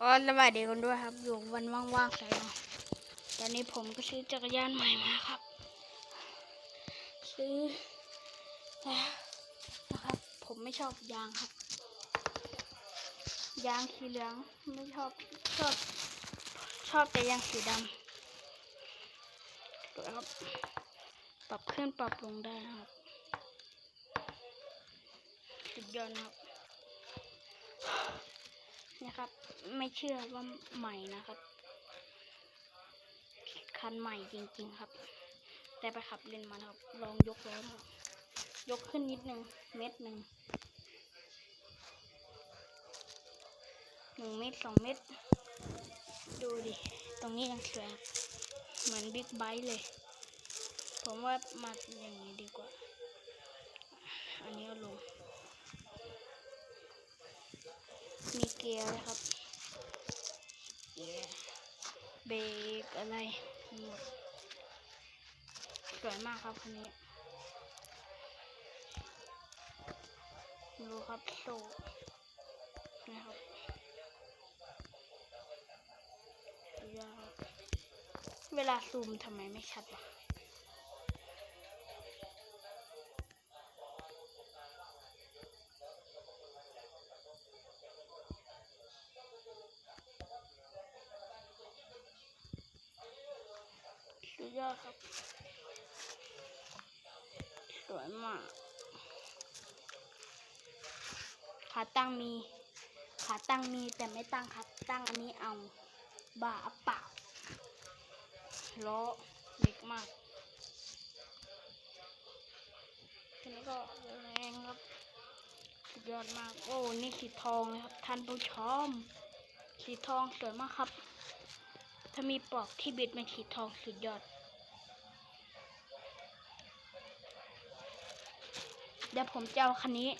ก็สวัสดีกันด้วยครับ อยู่วันว่างๆใส่เนาะตอนนี้ผมก็ซื้อจักรยานใหม่มาครับ ซื้อแล้วนะครับ ผมไม่ชอบยางครับ ยางสีเหลืองไม่ชอบชอบ ชอบแต่ยางสีดำดูครับ ปรับขึ้นปรับลงได้นะครับสุดยอดนะครับ นะครับ ไม่เชื่อว่าใหม่นะครับ คันใหม่จริง ๆ ครับ แต่ไปขับเล่นมานะครับ ลองยกแล้วครับยกขึ้นนิดนึง เม็ดหนึ่งหนึ่งเม็ดสองเม็ดดูดิ ตรงนี้ยังสวยเหมือนบิ๊กไบค์เลย ผมว่ามาอย่างนี้ดีกว่า อันนี้เอาลง มีเกียร์เลยครับเกียร์เบรกอะไรหมดสวยมากครับคันนี้ดูครับโซ่นะครับสุดยอดครับเวลาซูมทำไมไม่ชัดวะ ยอดครับ สวยมาก ขาตั้งมี ขาตั้งมีแต่ไม่ตั้งขาตั้งอันนี้เอาบ้าเปล่าล้อเล็กมากทีนี้ก็แรงครับสุดยอดมาก โอ้ นี่สีทองเลยครับ ท่านผู้ชม สีทองสวยมากครับ ถ้ามีปลอกที่บิดเป็นสีทองสุดยอด ดี๋ยวผมจะเอาคันนี้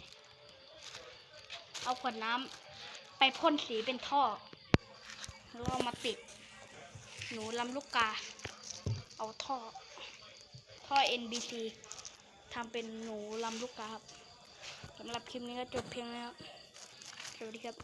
เอาขวดน้ำไปพ่นสีเป็นท่อแล้วเอามาติด หนูลำลูกกา เอาท่อ ท่อ NBC ทำเป็นหนูลำลูกกาครับสำหรับคลิปนี้ก็จบเพียงแล้วสวัสดีครับ